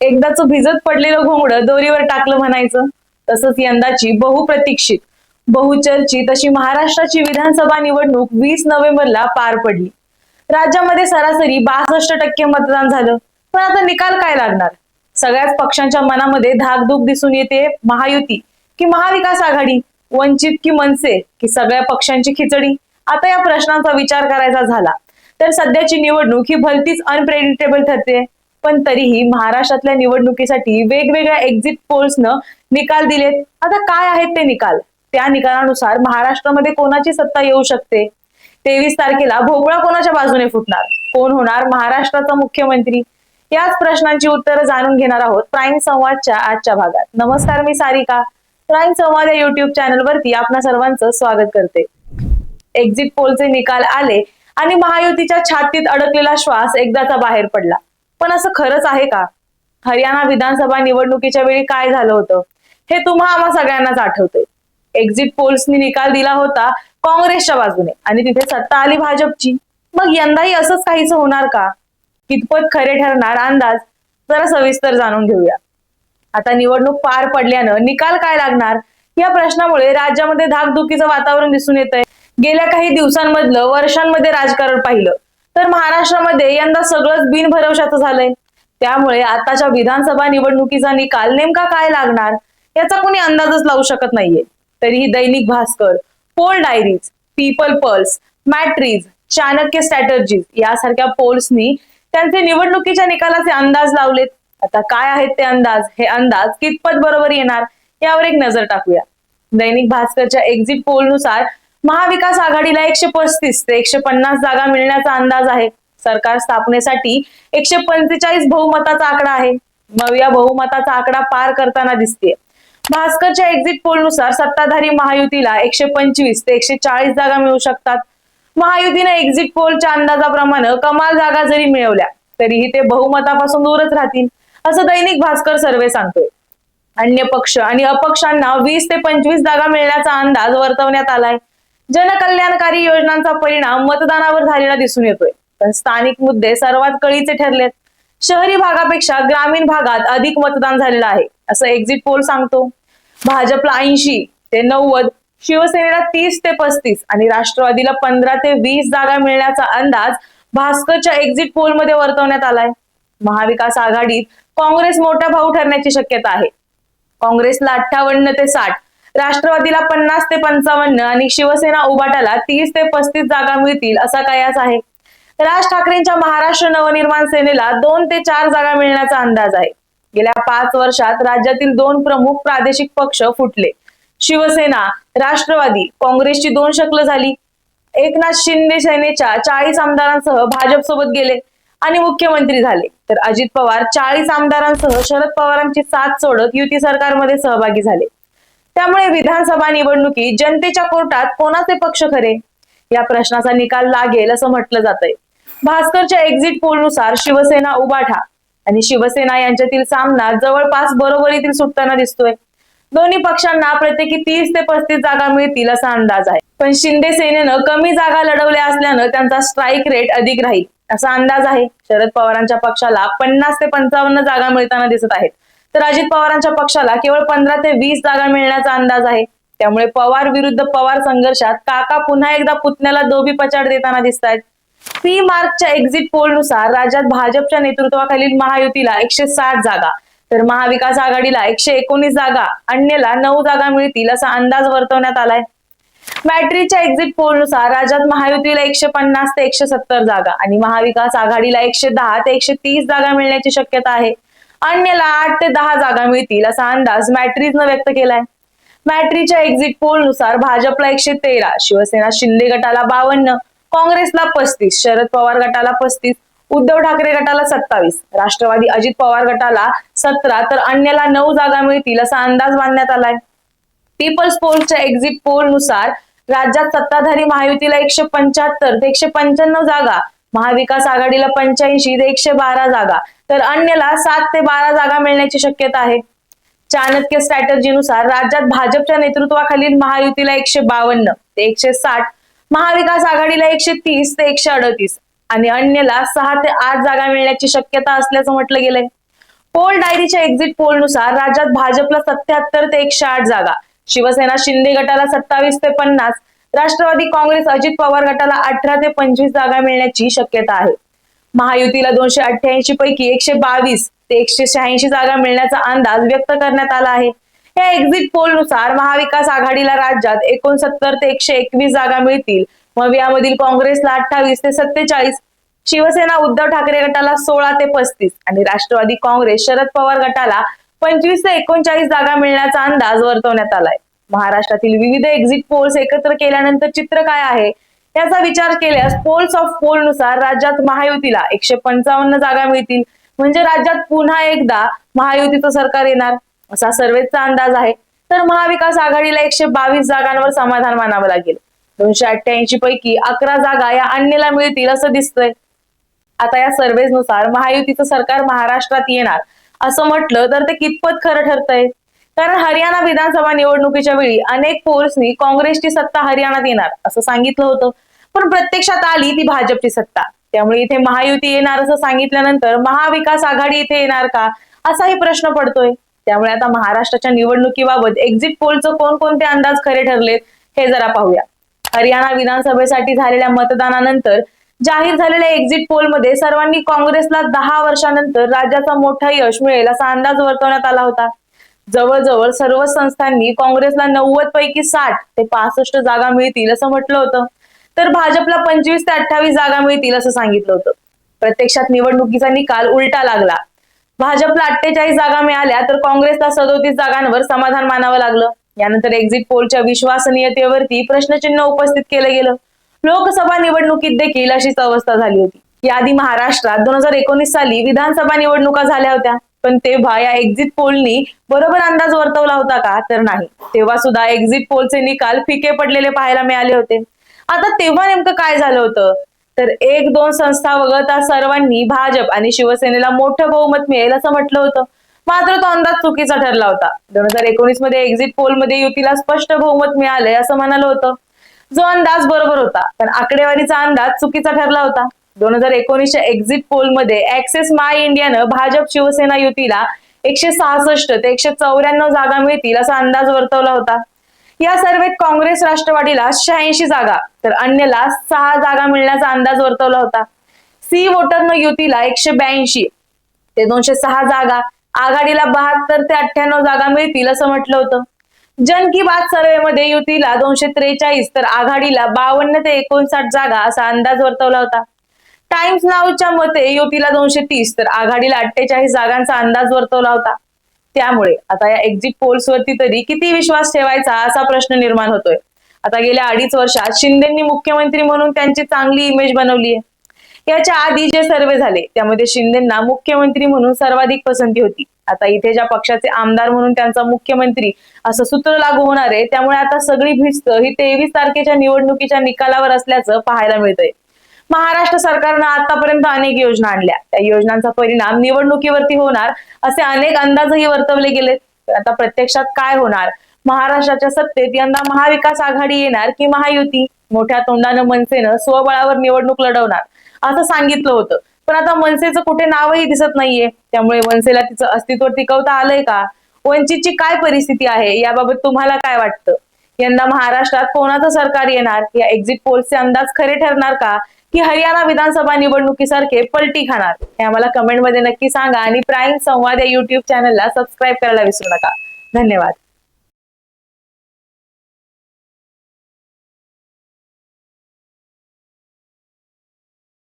एकदाच भिजत पडलेलं घोंगडं दोरीवर टाकलं म्हणायचं तसंच यंदाची बहुप्रतीक्षित बहुचर्चित अशी महाराष्ट्राची विधानसभा निवडणूक वीस नोव्हेंबरला पार पडली. राज्यामध्ये सरासरी बासष्ट टक्के मतदान झालं. पण आता निकाल काय लागणार? सगळ्याच पक्षांच्या मनामध्ये धाकधूक दिसून येते महायुती की महाविकास आघाडी वंचित की मनसे की सगळ्या पक्षांची खिचडी? आता या प्रश्नांचा विचार करायचा झाला. तर सध्याची निवडणूक ही भलतीच अनप्रेडिक्टेबल ठरते पण तरीही महाराष्ट्रातल्या निवडणुकीसाठी वेगवेगळ्या एक्झिट पोल्सनं निकाल दिलेत. आता काय आहेत ते निकाल? त्या निकालानुसार महाराष्ट्रामध्ये कोणाची सत्ता येऊ शकते? तेवीस तारखेला भोपळा कोणाच्या बाजूने फुटणार? कोण होणार महाराष्ट्राचा मुख्यमंत्री? याच प्रश्नांची उत्तरं जाणून घेणार आहोत प्राईम संवादच्या आजच्या भागात. नमस्कार मी सारिका. प्राईम संवाद या युट्यूब चॅनलवरती आपणा सर्वांचं स्वागत करते. एक्झिट पोलचे निकाल आले आणि महायुतीच्या छातीत अडकलेला श्वास एकदाचा बाहेर पडला. पण असं खरंच आहे का? हरियाणा विधानसभा निवडणुकीच्या वेळी काय झालं होतं? हे तुम्हा आम्हा सगळ्यांनाच आठवतंय. एक्झिट पोल्सनी निकाल दिला होता काँग्रेसच्या बाजूने आणि तिथे सत्ता आली भाजपची. मग यंदाही असंच काहीच होणार का? कितपत खरे ठरणार अंदाज जरा सविस्तर जाणून घेऊया. आता निवडणूक पार पडल्यानं निकाल काय लागणार? या प्रश्नामुळे राज्यामध्ये धाकधुकीचं वातावरण दिसून येत आहे गेल्या काही दिवसांमधलं वर्षांमध्ये राजकारण पाहिलं. तर महाराष्ट्रामध्ये यंदा सगळंच बिनभरवशाचं झालंय. त्यामुळे आताच्या विधानसभा निवडणुकीचा निकाल नेमका काय लागणार याचा कोणी अंदाजच लावू शकत नाहीये. तरीही Dainik Bhaskar poll Diaries People Pulse Matrize Chanakya Strategies यासारख्या पोल्सनी त्यांचे निवडणुकीच्या निकालाचे अंदाज लावलेत. आता काय आहेत ते अंदाज? हे अंदाज कितपत बरोबर येणार यावर एक नजर टाकूया. दैनिक भास्करच्या एक्झिट पोलनुसार महाविकास आघाडीला एकशे पस्तीस ते एकशे पन्नास जागा मिळण्याचा अंदाज आहे. सरकार स्थापनेसाठी एकशे पंचेचाळीस बहुमताचा आकडा आहे. मग या बहुमताचा आकडा पार करताना दिसते भास्करच्या एक्झिट पोलनुसार सत्ताधारी महायुतीला एकशे पंचवीस ते एकशे चाळीस जागा मिळू शकतात. महायुतीने एक्झिट पोलच्या अंदाजाप्रमाणे कमाल जागा जरी मिळवल्या तरीही ते बहुमतापासून दूरच राहतील असं दैनिक भास्कर सर्वे सांगतोय. अन्य पक्ष आणि अपक्षांना वीस ते पंचवीस जागा मिळण्याचा अंदाज वर्तवण्यात आलाय. जनकल्याणकारी योजनांचा परिणाम मतदानावर झालेला दिसून येतोय. पण स्थानिक मुद्दे सर्वात कळीचे ठरलेत. शहरी भागापेक्षा ग्रामीण भागात अधिक मतदान झालेलं आहे असं एक्झिट पोल सांगतो. भाजपला ऐंशी ते नव्वद शिवसेनेला तीस ते पस्तीस आणि राष्ट्रवादीला पंधरा ते वीस जागा मिळण्याचा अंदाज भास्करच्या एक्झिट पोलमध्ये वर्तवण्यात आलाय. महाविकास आघाडीत काँग्रेस मोठा भाऊ ठरण्याची शक्यता आहे. काँग्रेसला अठ्ठावन्न ते साठ राष्ट्रवादीला पन्नास ते पंचावन्न आणि शिवसेना उबाटाला तीस ते पस्तीस जागा मिळतील असा कयास आहे. राज ठाकरेंच्या महाराष्ट्र नवनिर्माण सेनेला दोन ते चार जागा मिळण्याचा अंदाज आहे. गेल्या पाच वर्षात राज्यातील दोन प्रमुख प्रादेशिक पक्ष फुटले. शिवसेना राष्ट्रवादी काँग्रेसची दोन शकल झाली. एकनाथ शिंदे सेनेच्या चाळीस आमदारांसह भाजपसोबत गेले आणि मुख्यमंत्री झाले. तर अजित पवार चाळीस आमदारांसह शरद पवारांची साथ सोडत युती सरकारमध्ये सहभागी झाले. त्यामुळे विधानसभा निवडणुकीत जनतेच्या कोर्टात कोणाचे पक्ष खरे? या प्रश्नाचा निकाल लागेल असं म्हटलं जातंय. भास्करच्या एक्झिट पोलनुसार शिवसेना उबाठा आणि शिवसेना यांच्यातील सामना जवळपास बरोबरीतील सुटताना दिसतोय. दोन्ही पक्षांना प्रत्येकी तीस ते पस्तीस जागा मिळतील असा अंदाज आहे. पण शिंदे सेनेनं कमी जागा लढवल्या असल्यानं त्यांचा स्ट्राईक रेट अधिक राहील असा अंदाज आहे. शरद पवारांच्या पक्षाला पन्नास ते पंचावन्न जागा मिळताना दिसत आहेत. तर अजित पवारांच्या पक्षाला केवळ पंधरा ते वीस जागा मिळण्याचा अंदाज आहे. त्यामुळे पवार विरुद्ध पवार संघर्षात काका पुन्हा एकदा पुतण्याला दोबी पचाड देताना दिसत आहेत पी मार्कच्या एक्झिट पोलनुसार राज्यात भाजपच्या नेतृत्वाखालील महायुतीला एकशे साठ जागा तर महाविकास आघाडीला एकशे एकोणीस जागा अन्यला नऊ जागा मिळतील असा अंदाज वर्तवण्यात आलाय. बॅटरीच्या एक्झिट पोलनुसार राज्यात महायुतीला एकशे पन्नास ते एकशे सत्तर जागा आणि महाविकास आघाडीला एकशे दहा ते एकशे तीस जागा मिळण्याची शक्यता आहे. अन्यला आठ ते दहा जागा मिळतील असा अंदाज मॅट्रीजनं व्यक्त केलाय. मॅट्रीच्या एक्झिट पोलनुसार भाजपला एकशे तेरा शिवसेना शिंदे गटाला बावन्न काँग्रेसला पस्तीस शरद पवार गटाला पस्तीस उद्धव ठाकरे गटाला सत्तावीस राष्ट्रवादी अजित पवार गटाला सतरा तर अन्यला नऊ जागा मिळतील असा अंदाज बांधण्यात आलाय. पीपल्स पोलच्या एक्झिट पोलनुसार राज्यात सत्ताधारी महायुतीला एकशे पंच्याहत्तर ते एकशे पंच्याण्णव जागा महाविकास आघाडीला पंच्याऐंशी ते एकशे बारा जागा तर अन्यला सात ते बारा जागा मिळण्याची शक्यता आहे. चाणक्य स्ट्रॅटर्जीनुसार राज्यात भाजपच्या नेतृत्वाखालील महायुतीला एकशे बावन्न ते एकशे साठ महाविकास आघाडीला एकशे तीस ते एकशे अडतीस आणि अन्यला सहा ते आठ जागा मिळण्याची शक्यता असल्याचं म्हटलं गेलंय. पोल डायरीच्या एक्झिट पोलनुसार राज्यात भाजपला सत्याहत्तर ते एकशे आठ जागा शिवसेना शिंदे गटाला सत्तावीस ते पन्नास राष्ट्रवादी काँग्रेस अजित पवार गटाला अठरा ते पंचवीस जागा मिळण्याची शक्यता आहे. महायुतीला दोनशे अठ्ठ्याऐंशी पैकी एकशे बावीस ते एकशे शहाऐंशी जागा मिळण्याचा अंदाज व्यक्त करण्यात आला आहे. या एक्झिट पोलनुसार महाविकास आघाडीला राज्यात एकोणसत्तर ते एकशे एकवीस जागा मिळतील. मग यामधील काँग्रेसला अठ्ठावीस ते सत्तेचाळीस शिवसेना उद्धव ठाकरे गटाला सोळा ते पस्तीस आणि राष्ट्रवादी काँग्रेस शरद पवार गटाला पंचवीस ते एकोणचाळीस जागा मिळण्याचा अंदाज वर्तवण्यात आलाय. महाराष्ट्रातील विविध एक्झिट पोल्स एकत्र केल्यानंतर चित्र काय आहे? याचा विचार केल्यास पोल्स ऑफ पोलनुसार राज्यात महायुतीला एकशे पंचावन्न जागा मिळतील. म्हणजे राज्यात पुन्हा एकदा महायुतीचं सरकार येणार असा सर्वेचा अंदाज आहे. तर महाविकास आघाडीला एकशे बावीस जागांवर समाधान मानावं लागेल. दोनशे अठ्ठ्याऐंशी पैकी अकरा जागा या अन्यला मिळतील असं दिसतंय. आता या सर्वेनुसार महायुतीचं सरकार महाराष्ट्रात येणार असं म्हटलं तर ते कितपत खरं ठरतंय? कारण हरियाणा विधानसभा निवडणुकीच्या वेळी अनेक पोल्सनी काँग्रेसची सत्ता हरियाणात येणार असं सांगितलं होतं. पण प्रत्यक्षात आली ती भाजपची सत्ता. त्यामुळे इथे महायुती येणार असं सांगितल्यानंतर महाविकास आघाडी इथे येणार का? असाही प्रश्न पडतोय. त्यामुळे आता महाराष्ट्राच्या निवडणुकीबाबत एक्झिट पोलचं कोणकोणते अंदाज खरे ठरलेत हे जरा पाहूया. हरियाणा विधानसभेसाठी झालेल्या मतदानानंतर जाहीर झालेल्या एक्झिट पोलमध्ये सर्वांनी काँग्रेसला दहा वर्षानंतर राज्याचा मोठा यश मिळेल असा अंदाज वर्तवण्यात आला होता. जवळजवळ सर्व संस्थांनी काँग्रेसला नव्वद पैकी साठ ते पासष्ट जागा मिळतील असं म्हटलं होतं. तर भाजपला पंचवीस ते अठ्ठावीस जागा मिळतील असं सांगितलं होतं. प्रत्यक्षात निवडणुकीचा निकाल उलटा लागला. भाजपला अठ्ठेचाळीस जागा मिळाल्या तर काँग्रेसला सदोतीस जागांवर समाधान मानावं लागलं. यानंतर एक्झिट पोलच्या विश्वसनीयतेवरती प्रश्नचिन्ह उपस्थित केलं गेलं. लोकसभा निवडणुकीत देखील अशीच अवस्था झाली होती. याआधी महाराष्ट्रात दोन हजार एकोणीस साली विधानसभा निवडणुका झाल्या होत्या. पण तेव्हा या एक्झिट पोलनी बरोबर अंदाज वर्तवला होता का? तर नाही. तेव्हा सुद्धा एक्झिट पोलचे निकाल फिके पडलेले पाहायला मिळाले होते. आता तेव्हा नेमकं काय झालं होतं? तर एक दोन संस्था वगळता सर्वांनी भाजप आणि शिवसेनेला मोठं बहुमत मिळेल असं म्हटलं होतं. मात्र तो अंदाज चुकीचा ठरला होता. दोन हजार एकोणीसमध्ये एक्झिट पोलमध्ये युतीला स्पष्ट बहुमत मिळालंय असं म्हणालं होतं. जो अंदाज बरोबर होता पण आकडेवारीचा अंदाज चुकीचा ठरला होता. दोन हजार एकोणीसच्या एक्झिट पोलमध्ये ऍक्सेस माय इंडियानं भाजप शिवसेना युतीला एकशे सहासष्ट ते एकशे चौऱ्याण्णव जागा मिळतील असा अंदाज वर्तवला होता. या सर्वेत काँग्रेस राष्ट्रवादीला शहाऐंशी जागा तर अन्यला सहा जागा मिळण्याचा अंदाज वर्तवला होता. सी वोटरनं युतीला एकशे ब्याऐंशी ते दोनशे सहा जागा आघाडीला बहात्तर ते अठ्ठ्याण्णव जागा मिळतील असं म्हटलं होतं. जन की बात सर्वेमध्ये युतीला दोनशे त्रेचाळीस तर आघाडीला बावन्न ते एकोणसाठ जागा असा अंदाज वर्तवला होता. टाइम्स नावच्या मते युतीला दोनशे तीस तर आघाडीला अठ्ठेचाळीस जागांचा अंदाज वर्तवला होता. त्यामुळे आता या एक्झिट पोल्सवरती तरी किती विश्वास ठेवायचा असा प्रश्न निर्माण होतोय. आता गेल्या अडीच वर्षात शिंदेंनी मुख्यमंत्री म्हणून त्यांची चांगली इमेज बनवली आहे. याच्या आधी जे सर्वे झाले त्यामध्ये शिंदेना मुख्यमंत्री म्हणून सर्वाधिक पसंती होती. आता इथे ज्या पक्षाचे आमदार म्हणून त्यांचा मुख्यमंत्री असं सूत्र लागू होणार आहे त्यामुळे आता सगळी भिस्त ही तेवीस तारखेच्या निवडणुकीच्या निकालावर असल्याचं पाहायला मिळतंय. महाराष्ट्र सरकारनं आतापर्यंत अनेक योजना आणल्या. त्या योजनांचा परिणाम निवडणुकीवरती होणार असे अनेक अंदाजही वर्तवले गेलेत आता प्रत्यक्षात काय होणार? महाराष्ट्राच्या सत्तेत यंदा महाविकास आघाडी येणार की महायुती? मोठ्या तोंडानं मनसेनं स्वबळावर निवडणूक लढवणार असं सांगितलं होतं. पण आता मनसेचं कुठे नावही दिसत नाहीये. त्यामुळे मनसेला तिचं अस्तित्व टिकवता आलंय का? वंचितची काय परिस्थिती आहे? याबाबत तुम्हाला काय वाटतं? यंदा महाराष्ट्रात कोणाचं सरकार येणार? या एक्झिट पोलचे अंदाज खरे ठरणार का? की हरियाणा विधानसभा निवडणुकीसारखे पलटी खाणार. हे आम्हाला कमेंटमध्ये नक्की सांगा आणि प्राईम संवाद या युट्यूब चॅनलला सबस्क्राईब करायला विसरू नका. धन्यवाद.